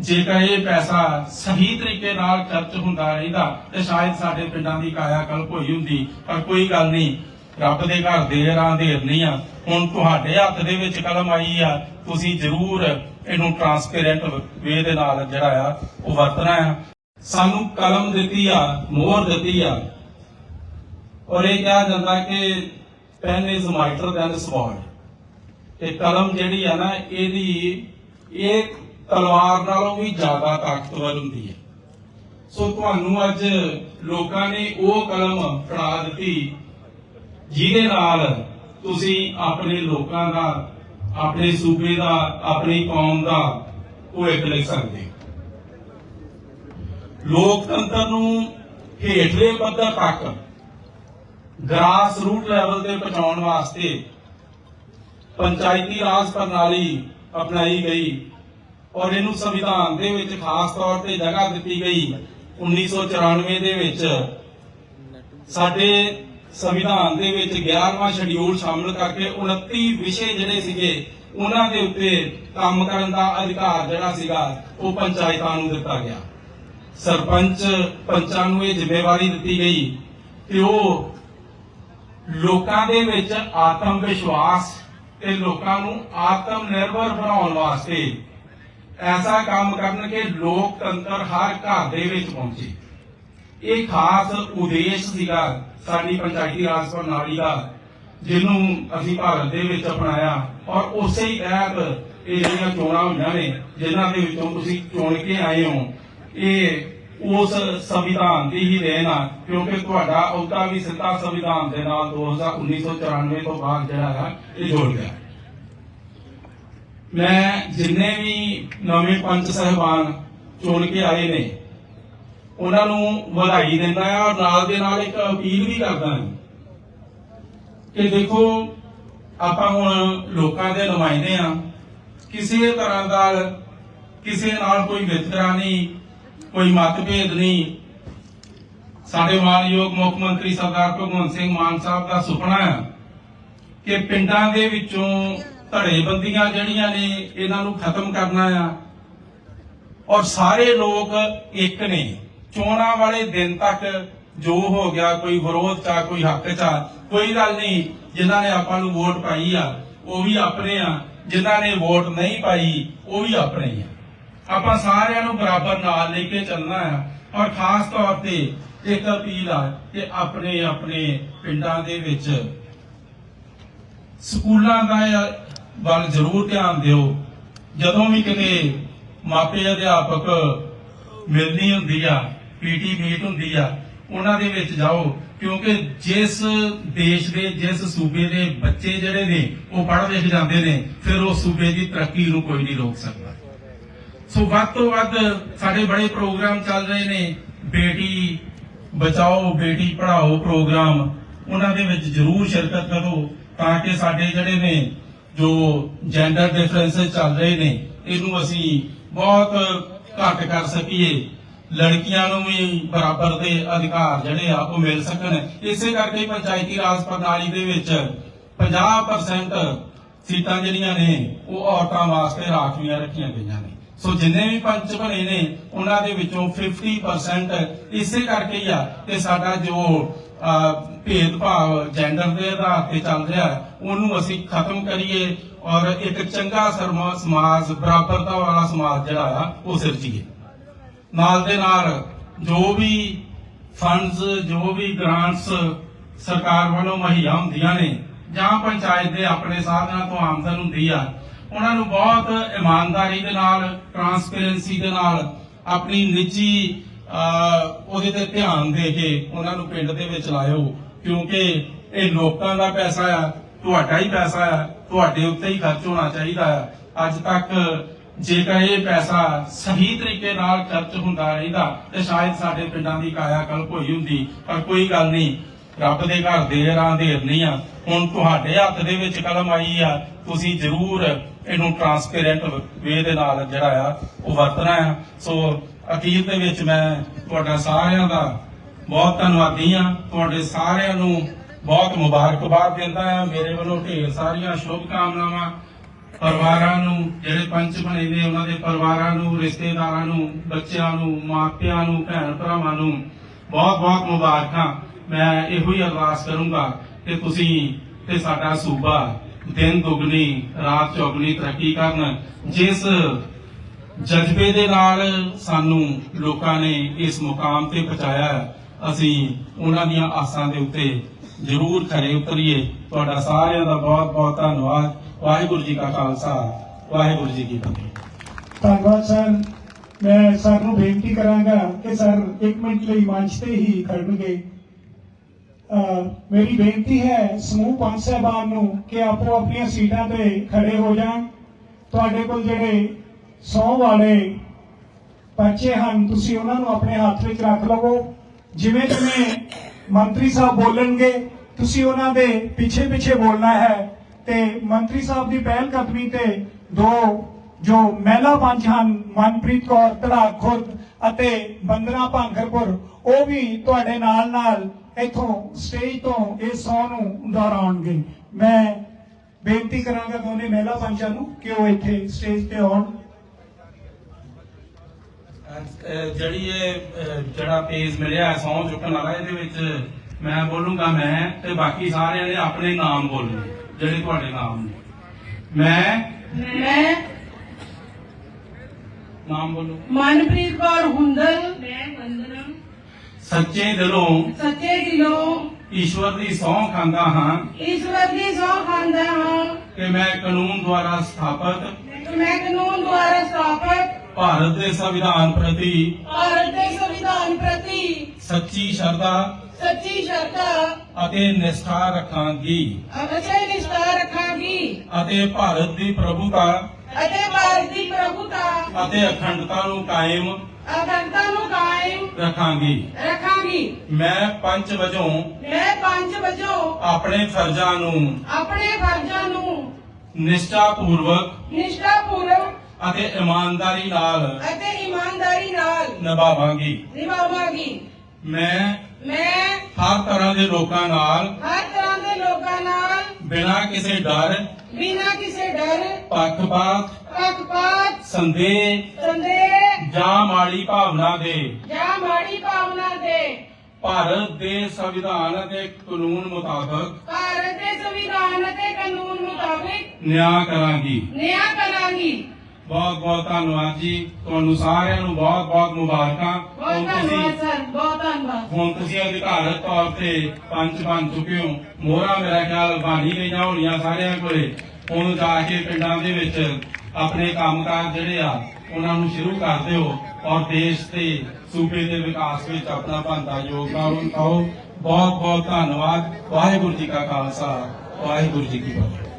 ਜੇਕਰ ਇਹ ਪੈਸਾ ਸਹੀ ਤਰੀਕੇ ਨਾਲ ਖਰਚ ਹੁੰਦਾ ਰਹਿੰਦਾ ਤੇ ਸ਼ਾਇਦ ਸਾਡੇ ਪਿੰਡਾਂ ਦੀ ਕਾਇਆ ਕਲਪ ਹੋਈ ਹੁੰਦੀ, ਪਰ ਕੋਈ ਗੱਲ ਨਹੀਂ, ਰੱਬ ਦੇ ਘਰ ਦੇਰ ਆਂ ਦੇਰ ਨਹੀਂ ਆ। ਹੁਣ ਤੁਹਾਡੇ ਹੱਥ ਦੇ ਵਿੱਚ ਕਲਮ ਆਈ ਆ, ਤੁਸੀਂ ਜ਼ਰੂਰ ਇਹਨੂੰ ਟਰਾਂਸਪੇਰੈਂਟ ਵੇ ਦੇ ਨਾਲ ਜਿਹੜਾ ਆ, ਉਹ ਵਰਤਣਾ ਆ। ਸਾਨੂੰ ਕਲਮ ਦਿੱਤੀ ਆ, ਮੋਹਰ ਦਿੱਤੀ ਆ। ਔਰ ਇਹ ਕਿਹਾ ਜਾਂਦਾ ਕਿ pen is mightier than sword ਤੇ ਕਲਮ ਜਿਹੜੀ ਆ ਨਾ, ਇਹਦੀ ਇਹ ਤਲਵਾਰ ਨਾਲੋਂ ਵੀ ਜ਼ਿਆਦਾ ਤਾਕਤਵਰ ਹੁੰਦੀ ਹੈ। ਸੋ ਤੁਹਾਨੂੰ ਅੱਜ ਲੋਕਾਂ ਨੇ ਉਹ ਕਲਮ ਫੜਾ ਦਿੱਤੀ, ਜਿਹਦੇ ਨਾਲ ਤੁਸੀਂ ਆਪਣੇ ਲੋਕਾਂ ਦਾ, ਆਪਣੇ ਸੂਬੇ ਦਾ, ਆਪਣੀ ਕੌਮ ਦਾ ਭਵਿੱਖ ਲਿਖ ਸਕਦੇ ਹੋ। ਲੋਕਤੰਤਰ ਨੂੰ ਹੇਠਲੇ ਪੱਧਰ ਤੱਕ ਗ੍ਰਾਸ ਰੂਟ ਲੈਵਲ ਤੇ ਪਹੁੰਚਾਉਣ ਵਾਸਤੇ ਪੰਚਾਇਤੀ ਰਾਜ ਪ੍ਰਣਾਲੀ ਅਪਣਾਈ ਗਈ। ਔਰ ਇਹਨੂੰ ਸੰਵਿਧਾਨ ਦੇ ਵਿੱਚ ਖਾਸ ਤੌਰ ਤੇ ਜਗ੍ਹਾ ਦਿੱਤੀ ਗਈ 1994 ਦੇ ਵਿੱਚ। ਸਾਡੇ ਸੰਵਿਧਾਨ ਦੇ ਵਿੱਚ 11ਵਾਂ ਸ਼ਡਿਊਲ ਸ਼ਾਮਲ ਕਰਕੇ 29 ਵਿਸ਼ੇ ਜਿਹੜੇ ਸੀਗੇ, ਉਹਨਾਂ ਦੇ ਉੱਤੇ ਕੰਮ ਕਰਨ ਦਾ ਅਧਿਕਾਰ ਜਿਹੜਾ ਸੀਗਾ, ਉਹ ਪੰਚਾਇਤਾਂ ਨੂੰ ਦਿੱਤਾ ਗਿਆ। ਸਰਪੰਚ ਪੰਚਾਂ ਨੂੰ ਇਹ ਜ਼ਿੰਮੇਵਾਰੀ ਦਿੱਤੀ ਗਈ ਕਿ ਉਹ ਲੋਕਾਂ ਦੇ ਵਿੱਚ ਆਤਮ ਵਿਸ਼ਵਾਸ ਤੇ ਲੋਕਾਂ ਨੂੰ ਆਤਮ ਨਿਰਭਰ ਬਣਾਉਣ ਵਾਸਤੇ ਐਸਾ ਕੰਮ ਕਰਨ ਕਿ ਲੋਕਤੰਤਰ ਹਰ ਘਰ ਦੇ ਵਿੱਚ ਪਹੁੰਚੇ। ਇਹ ਖਾਸ ਉਦੇਸ਼ ਸੀਗਾ ਸਾਡੀ ਪੰਚਾਇਤੀ ਰਾਜ ਪ੍ਰਣਾਲੀ ਦਾ, ਜਿਹਨੂੰ ਅਸੀਂ ਭਾਰਤ ਦੇ ਵਿੱਚ ਅਪਣਾਇਆ। ਔਰ ਉਸੇ ਹੀ ਤਹਿਤ ਇਹ ਜਿਹੜੀਆਂ ਚੋਣਾਂ ਹੋਈਆਂ ਨੇ, ਜਿਨ੍ਹਾਂ ਦੇ ਵਿੱਚੋਂ ਤੁਸੀਂ ਚੁਣ ਕੇ ਆਏ ਹੋ, ਇਹ ਉਸ ਸੰਵਿਧਾਨ ਦੀ ਹੀ ਦੇਣ ਆ, ਕਿਉਂਕਿ ਤੁਹਾਡਾ ਅਹੁਦਾ ਵੀ ਸਿੱਧਾ ਸੰਵਿਧਾਨ ਦੇ ਨਾਲ 201994 ਤੋਂ ਬਾਅਦ ਜਿਹੜਾ ਹੈ, ਇਹ ਜੁੜ ਗਿਆ। ਮੈਂ ਜਿੰਨੇ ਵੀ ਨਵੇਂ ਪੰਚ ਸਹਿਬਾਨ ਚੁਣ ਕੇ ਆਏ ਨੇ, ਉਹਨਾਂ ਨੂੰ ਵਧਾਈ ਦਿੰਦਾ ਆ ਔਰ ਨਾਲ ਦੇ ਨਾਲ ਇੱਕ ਅਪੀਲ ਵੀ ਕਰਦਾ ਹਾਂ ਕਿ ਦੇਖੋ, ਆਪਾਂ ਹੁਣ ਲੋਕਾਂ ਦੇ ਨੁਮਾਇੰਦੇ ਆ ਕਿਸੇ ਤਰ੍ਹਾਂ ਦਾ ਕਿਸੇ ਨਾਲ ਕੋਈ ਵਿਤਕਰਾ ਨਹੀਂ, ਕੋਈ ਮਤਭੇਦ ਨਹੀਂ। ਸਾਡੇ ਮਾਨਯੋਗ ਮੁੱਖ ਮੰਤਰੀ ਸਰਦਾਰ ਭਗਵੰਤ ਸਿੰਘ ਮਾਨ ਸਾਹਿਬ ਦਾ ਸੁਪਨਾ ਹੈ ਕਿ ਪਿੰਡਾਂ ਦੇ ਵਿੱਚੋਂ ਧੜੇਬੰਦੀਆਂ ਜਿਹੜੀਆਂ ਨੇ, ਇਹਨਾਂ ਨੂੰ ਖਤਮ ਕਰਨਾ ਆ। ਔਰ ਸਾਰੇ ਲੋਕ ਇੱਕ ਨੇ। ਚੋਣਾਂ ਵਾਲੇ ਦਿਨ ਤੱਕ ਜੋ ਹੋ ਗਿਆ, ਕੋਈ ਵਿਰੋਧ ਚਾ ਕੋਈ ਹੱਕ ਚਾ ਕੋਈ ਗੱਲ ਨਹੀਂ। ਜਿਨ੍ਹਾਂ ਨੇ ਆਪਾਂ ਨੂੰ ਵੋਟ ਪਾਈ ਆ, ਉਹ ਵੀ ਆਪਣੇ ਆ। ਜਿਨ੍ਹਾਂ ਨੇ ਵੋਟ ਨਹੀਂ ਪਾਈ, ਉਹ ਵੀ ਆਪਣੇ ਆ। ਆਪਾਂ ਸਾਰਿਆਂ ਨੂੰ ਬਰਾਬਰ ਨਾਲ ਲੈ ਕੇ ਚੱਲਣਾ ਆ। ਔਰ ਖਾਸ ਤੌਰ ਤੇ ਇੱਕ ਅਪੀਲ ਆ ਕਿ ਆਪਣੇ ਆਪਣੇ ਪਿੰਡਾਂ ਦੇ ਵਿੱਚ ਸਕੂਲਾਂ ਦਾ ਵੱਲ ਜ਼ਰੂਰ ਧਿਆਨ ਦਿਓ। ਜਦੋਂ ਵੀ ਕਿਤੇ ਮਾਪੇ, ਅਧਿਆਪਕ ਮਿਲਣੀ ਹੁੰਦੀ ਆ, ਪੀਟੀ ਮੀਟ ਹੁੰਦੀ ਆ, ਉਹਨਾਂ ਦੇ ਵਿੱਚ ਜਾਓ, ਕਿਉਂਕਿ ਜਿਸ ਦੇਸ਼ ਦੇ, ਜਿਸ ਸੂਬੇ ਦੇ ਬੱਚੇ ਜਿਹੜੇ ਨੇ, ਉਹ ਪੜ੍ਹ ਲਿਖ ਜਾਂਦੇ ਨੇ, ਫਿਰ ਉਸ ਸੂਬੇ ਦੀ ਤਰੱਕੀ ਨੂੰ ਕੋਈ ਨਹੀਂ ਰੋਕ ਸਕਦਾ। ਸੋ ਵੱਧ ਤੋਂ ਵੱਧ ਸਾਡੇ ਬੜੇ ਪ੍ਰੋਗਰਾਮ ਚੱਲ ਰਹੇ ਨੇ। ਬੇਟੀ ਬਚਾਓ, ਬੇਟੀ ਪੜ੍ਹਾਓ ਪ੍ਰੋਗਰਾਮ, ਉਹਨਾਂ ਦੇ ਵਿੱਚ ਜ਼ਰੂਰ ਸ਼ਿਰਕਤ ਕਰੋ, ਤਾਂ ਕਿ ਸਾਡੇ ਜਿਹੜੇ ਨੇ ਜੋ ਜੈਂਡਰ ਡਿਫਰੈਂਸਸ ਚੱਲ ਰਹੇ ਨੇ, ਇਹਨੂੰ ਅਸੀਂ ਬਹੁਤ ਘੱਟ ਕਰ ਸਕੀਏ। ਲੜਕੀਆਂ ਨੂੰ ਵੀ ਬਰਾਬਰ ਦੇ ਅਧਿਕਾਰ ਜਿਹੜੇ ਆ, ਉਹ ਮਿਲ ਸਕਣ। ਇਸੇ ਕਰਕੇ ਪੰਚਾਇਤੀ ਰਾਜ ਪ੍ਰਣਾਲੀ ਦੇ ਵਿੱਚ 50% ਸੀਟਾਂ ਜਿਹੜੀਆਂ ਨੇ, ਉਹ ਔਰਤਾਂ ਵਾਸਤੇ ਰਾਖਵੀਆਂ ਰੱਖੀਆਂ ਗਈਆਂ ਨੇ। ਸੋ ਜਿੰਨੇ ਵੀ ਪੰਚ ਬਣੇ ਨੇ, ਉਹਨਾਂ ਦੇ ਵਿੱਚੋਂ 50% ਇਸੇ ਕਰਕੇ ਹੀ ਆ ਕਿ ਸਾਡਾ ਜੋ ਭੇਦਭਾਵ ਜੈਂਡਰ ਦੇ ਆਧਾਰ ਤੇ ਚੱਲ ਰਿਹਾ, ਉਹਨੂੰ ਅਸੀਂ ਖਤਮ ਕਰੀਏ ਔਰ ਇੱਕ ਚੰਗਾ ਸਮਾਜ, ਬਰਾਬਰਤਾ ਵਾਲਾ ਸਮਾਜ ਜਿਹੜਾ ਆ, ਉਹ ਸਿਰਜੀਏ। ਨਾਲ ਦੇ ਨਾਲ ਜੋ ਵੀ ਫੰਡਸ ਜੋ ਵੀ ਗ੍ਰਾਂਟਸ ਸਰਕਾਰ ਵੱਲੋਂ ਮੁਹੱਈਆ ਹੁੰਦੀਆਂ ਨੇ, ਜਾਂ ਪੰਚਾਇਤ ਦੇ ਆਪਣੇ ਸਾਧਨਾਂ ਤੋਂ ਆਮਦਨ ਹੁੰਦੀ ਆ ਉਹਨਾਂ ਨੂੰ ਬਹੁਤ ਇਮਾਨਦਾਰੀ ਦੇ ਨਾਲ ਟਰਾਂਸਪੇਰੈਂਸੀ ਦੇ ਨਾਲ, ਆਪਣੀ ਨਿੱਜੀ ਉਹਦੇ ਤੇ ਧਿਆਨ ਦੇ ਕੇ ਉਹਨਾਂ ਨੂੰ ਪਿੰਡ ਦੇ ਵਿੱਚ ਲਾਇਓ। ਕਿਉਂਕਿ ਇਹ ਲੋਕਾਂ ਦਾ ਪੈਸਾ ਆ, ਤੁਹਾਡਾ ਹੀ ਪੈਸਾ ਆ, ਤੁਹਾਡੇ ਉੱਤੇ ਹੀ ਖਰਚ ਹੋਣਾ ਚਾਹੀਦਾ ਆ। ਅੱਜ ਤੱਕ ਜੇਕਰ ਇਹ ਪੈਸਾ ਸਹੀ ਤਰੀਕੇ ਨਾਲ ਖਰਚ ਹੁੰਦਾ ਰਹਿੰਦਾ, ਤੇ ਸ਼ਾਇਦ ਸਾਡੇ ਪਿੰਡਾਂ ਦੀ ਕਾਇਆ ਕਲਪ ਹੋਈ ਹੁੰਦੀ, ਪਰ ਕੋਈ ਗੱਲ ਨਹੀਂ ਰੱਬ ਦੇ ਘਰ ਦੇਰ ਆਂ ਦੇਰ ਨਹੀਂ ਆ। ਹੁਣ ਤੁਹਾਡੇ ਹੱਥ ਦੇ ਵਿੱਚ ਕਲਮ ਆਈ ਆ, ਤੁਸੀਂ ਜ਼ਰੂਰ ਇਹਨੂੰ ਟਰਾਂਸਪੇਰੈਂਟ ਵੇ ਦੇ ਨਾਲ ਜਿਹੜਾ ਆ, ਉਹ ਵਰਤਣਾ ਆ। ਸੋ ਅਖੀਰ ਦੇ ਵਿੱਚ ਮੈਂ ਤੁਹਾਡਾ ਸਾਰਿਆਂ ਦਾ ਬਹੁਤ ਧੰਨਵਾਦੀ ਆ। ਤੁਹਾਡੇ ਸਾਰਿਆਂ ਨੂੰ ਬਹੁਤ ਮੁਬਾਰਕਬਾਦ ਦਿੰਦਾ ਆ। ਮੇਰੇ ਵੱਲੋਂ ਢੇਰ ਸਾਰੀਆਂ ਸ਼ੁਭ ਕਾਮਨਾਵਾਂ ਪਰਿਵਾਰਾਂ ਨੂੰ, ਜਿਹੜੇ ਪੰਚ ਬਣੇ ਨੇ ਉਹਨਾਂ ਦੇ ਪਰਿਵਾਰਾਂ ਨੂੰ, ਰਿਸ਼ਤੇਦਾਰਾਂ ਨੂੰ, ਬੱਚਿਆਂ ਨੂੰ, ਮਾਪਿਆਂ ਨੂੰ ਭੈਣ ਭਰਾਵਾਂ ਨੂੰ ਬਹੁਤ ਬਹੁਤ ਮੁਬਾਰਕਾਂ। ਮੈਂ ਇਹੋ ਹੀ ਅਰਦਾਸ ਕਰੂੰਗਾ ਕਿ ਤੁਸੀਂ ਤੇ ਸਾਡਾ ਸੂਬਾ ਦਿਨ ਦੁਗਣੀ, ਰਾਤ ਚੌਗਣੀ ਤਰੱਕੀ ਕਰਨ, ਜਿਸ ਜਜ਼ਬੇ ਦੇ ਨਾਲ ਸਾਨੂੰ ਲੋਕਾਂ ਨੇ ਇਸ ਮੁਕਾਮ ਤੇ ਪਹੁੰਚਾਇਆ ਅਸੀਂ ਉਹਨਾਂ ਦੀਆਂ ਆਸਾਂ ਦੇ ਉੱਤੇ ਜ਼ਰੂਰ ਖਰੇ ਉਤਰੀਏ। ਤੁਹਾਡਾ ਸਾਰਿਆਂ ਦਾ ਬਹੁਤ ਬਹੁਤ ਧੰਨਵਾਦ। ਵਾਹਿਗੁਰੂ ਜੀ ਕਾ ਖਾਲਸਾ, ਵਾਹਿਗੁਰੂ ਜੀ ਕੀ ਫਤਿਹ। ਧੰਨਵਾਦ ਸਰ। ਮੈਂ ਸਰ ਨੂੰ ਬੇਨਤੀ ਕਰਾਂਗਾ ਕਿ ਸਰ 1 ਮਿੰਟ ਲਈ ਮੰਚ ਤੇ ਹੀ ਖੜਨਗੇ। ਅਹ ਮੇਰੀ ਬੇਨਤੀ ਹੈ ਸਮੂਹ ਪੰਜ ਸਾਹਿਬਾਨ ਨੂੰ ਕਿ ਆਪੋ ਆਪਣੀਆਂ ਸੀਟਾਂ ਤੇ ਖੜੇ ਹੋ ਜਾਣ। ਤੁਹਾਡੇ ਕੋਲ ਜਿਹੜੇ ਸੌ ਵਾਲੇ ਪਰਚੇ ਹਨ, ਤੁਸੀਂ ਉਹਨਾਂ ਨੂੰ ਆਪਣੇ ਹੱਥ ਵਿੱਚ ਰੱਖ ਲਵੋ। ਜਿਵੇਂ ਜਿਵੇਂ ਮੰਤਰੀ ਸਾਹਿਬ ਬੋਲਣਗੇ, ਤੁਸੀਂ ਉਹਨਾਂ ਦੇ ਪਿੱਛੇ ਪਿੱਛੇ ਬੋਲਣਾ ਹੈ। ਤੇ ਮੰਤਰੀ ਸਾਹਿਬ ਦੀ ਪਹਿਲ ਕਦਮੀ ਤੇ ਦੋ ਜੋ ਮਹਿਲਾ ਪੰਚ ਹਨ, ਮਨਪ੍ਰੀਤ ਕੌਰ ਧੜਾ ਖੁਰਦ ਅਤੇ ਬੰਦਨਾ ਭਾਂਗਰਪੁਰ, ਉਹ ਵੀ ਤੁਹਾਡੇ ਨਾਲ ਨਾਲ ਇਥੋਂ ਸਟੇਜ ਤੋਂ ਇਸ ਸੌ ਨੂੰ ਦੁਹਰਾਉਣਗੇ ਮੈਂ ਬੇਨਤੀ ਕਰਾਂਗਾ ਦੋਨੇ ਮਹਿਲਾ ਪੰਚਾਂ ਨੂੰ ਕਿ ਉਹ ਇੱਥੇ ਸਟੇਜ ਤੇ ਆਉਣ। ਜਿਹੜੀ ਇਹ ਜਿਹੜਾ ਪੇਜ ਮਿਲਿਆ ਸੌ ਚੁੱਕਣ ਵਾਲਾ ਇਹਦੇ ਵਿੱਚ ਮੈਂ ਬੋਲੂੰਗਾ ਮੈਂ ਤੇ ਬਾਕੀ ਸਾਰਿਆਂ ਨੇ ਆਪਣੇ ਨਾਮ ਬੋਲਣੇ ਜਿਹੜੇ ਤੁਹਾਡੇ ਨਾਮ ਨੇ। ਮੈਂ ਮੈਂ ਨਾਮ ਬੋਲੋ ਮਨਪ੍ਰੀਤ ਕੌਰ ਹੁੰਦਲ। ਮੈਂ ਵੰਦਨਾ। ਸੱਚੇ ਦਿਲੋਂ ਸੱਚੇ ਦਿਲੋਂ ਈਸ਼ਵਰ ਦੀ ਸਹੁੰ ਖਾਂਦਾ ਹਾਂ। ਈਸ਼ਵਰ ਦੀ ਸਹੁੰ ਖਾਂਦਾ ਹਾਂ। ਕਿ ਮੈਂ ਕਾਨੂੰਨ ਦੁਆਰਾ ਸਥਾਪਿਤ ਕਿ ਮੈਂ ਕਾਨੂੰਨ ਦੁਆਰਾ ਸਥਾਪਿਤ ਭਾਰਤ ਦੇ ਸੰਵਿਧਾਨ ਪ੍ਰਤੀ ਭਾਰਤ ਦੇ ਸੰਵਿਧਾਨ ਪ੍ਰਤੀ ਸੱਚੀ ਸ਼ਰਧਾ ਸੱਚੀ ਸ਼ਰਧਾ ਅਤੇ ਨਿਸ਼ਠਾ ਰੱਖਾਂਗੀ। ਅਚੇ ਨਿਸ਼ਠਾ ਰੱਖਾਂਗੀ। ਅਤੇ ਭਾਰਤ ਦੀ ਪ੍ਰਭੂਤਾ ਅਤੇ ਅਤੇ ਅਖੰਡਤਾ ਨੂੰ ਕਾਇਮ ਅਖੰਡਤਾ ਨੂੰ ਕਾਇਮ ਰੱਖਾਂਗੀ। ਰੱਖਾਂਗੀ। ਮੈਂ ਪੰਚ ਵਜੋਂ ਮੈਂ ਪੰਜ ਵਜੋਂ ਆਪਣੇ ਫਰਜ਼ਾਂ ਨੂੰ ਆਪਣੇ ਫਰਜ਼ਾਂ ਨੂੰ ਨਿਸ਼ਠਾ ਪੂਰਵਕ ਨਿਸ਼ਠਾ ਪੂਰਵਕ ਅਤੇ ਇਮਾਨਦਾਰੀ ਨਾਲ ਅਤੇ ਇਮਾਨਦਾਰੀ ਨਾਲ ਨਿਭਾਵਾਂਗੀ। ਨਿਭਾਵਾਂਗੀ। ਮੈਂ ਮੈਂ ਹਰ ਤਰ੍ਹਾਂ ਦੇ ਲੋਕਾਂ ਨਾਲ ਹਰ ਤਰ੍ਹਾਂ ਦੇ ਲੋਕਾਂ ਨਾਲ ਬਿਨਾਂ ਕਿਸੇ ਡਰ ਬਿਨਾਂ ਕਿਸੇ ਡਰ ਪੱਖਪਾਤ ਪੱਖਪਾਤ ਸੰਦੇਹ ਸੰਦੇਹ ਜਾਂ ਮਾੜੀ ਭਾਵਨਾ ਦੇ। ਜਾਂ ਮਾੜੀ ਭਾਵਨਾ ਦੇ। ਭਾਰਤ ਦੇ ਸੰਵਿਧਾਨ ਅਤੇ ਕਾਨੂੰਨ ਮੁਤਾਬਕ ਭਾਰਤ ਦੇ ਸੰਵਿਧਾਨ ਅਤੇ ਕਾਨੂੰਨ ਮੁਤਾਬਿਕ ਨਿਆਂ ਕਰਾਂਗੀ। ਨਿਆਂ ਕਰਾਂਗੀ। ਬਹੁਤ ਬਹੁਤ ਧੰਨਵਾਦ ਜੀ। ਤੁਹਾਨੂੰ ਸਾਰਿਆਂ ਨੂੰ ਬਹੁਤ ਬਹੁਤ ਮੁਬਾਰਕਾਂ। ਬਹੁਤ ਧੰਨਵਾਦ ਤੁਸੀਂ ਸਰ ਬਹੁਤ ਧੰਨਵਾਦ। ਹੁਣ ਤੁਸੀਂ ਅਧਿਕਾਰਤ ਤੌਰ ਤੇ ਪੰਚ ਬਣ ਚੁੱਕੇ ਹੋ। ਮੋਹਰਾ ਮੇਰਾ ਖਿਆਲ ਬਾਣੀ ਗਈਆਂ ਹੋਣੀਆਂ ਸਾਰਿਆਂ ਕੋਲੇ। ਹੁਣ ਜਾ ਕੇ ਪਿੰਡਾਂ ਦੇ ਵਿੱਚ ਆਪਣੇ ਕੰਮਕਾਜ ਜਿਹੜੇ ਆ, ਉਹਨਾਂ ਨੂੰ ਸ਼ੁਰੂ ਕਰ ਦਿਓ ਔਰ ਦੇਸ਼ ਤੇ ਸੂਬੇ ਦੇ ਵਿਕਾਸ ਵਿੱਚ ਆਪਣਾ ਬਣਦਾ ਯੋਗਦਾਨ ਪਾਓ ਬਹੁਤ ਬਹੁਤ ਧੰਨਵਾਦ। ਵਾਹਿਗੁਰੂ ਜੀ ਕਾ ਖਾਲਸਾ, ਵਾਹਿਗੁਰੂ ਜੀ ਕੀ ਫਤਿਹ।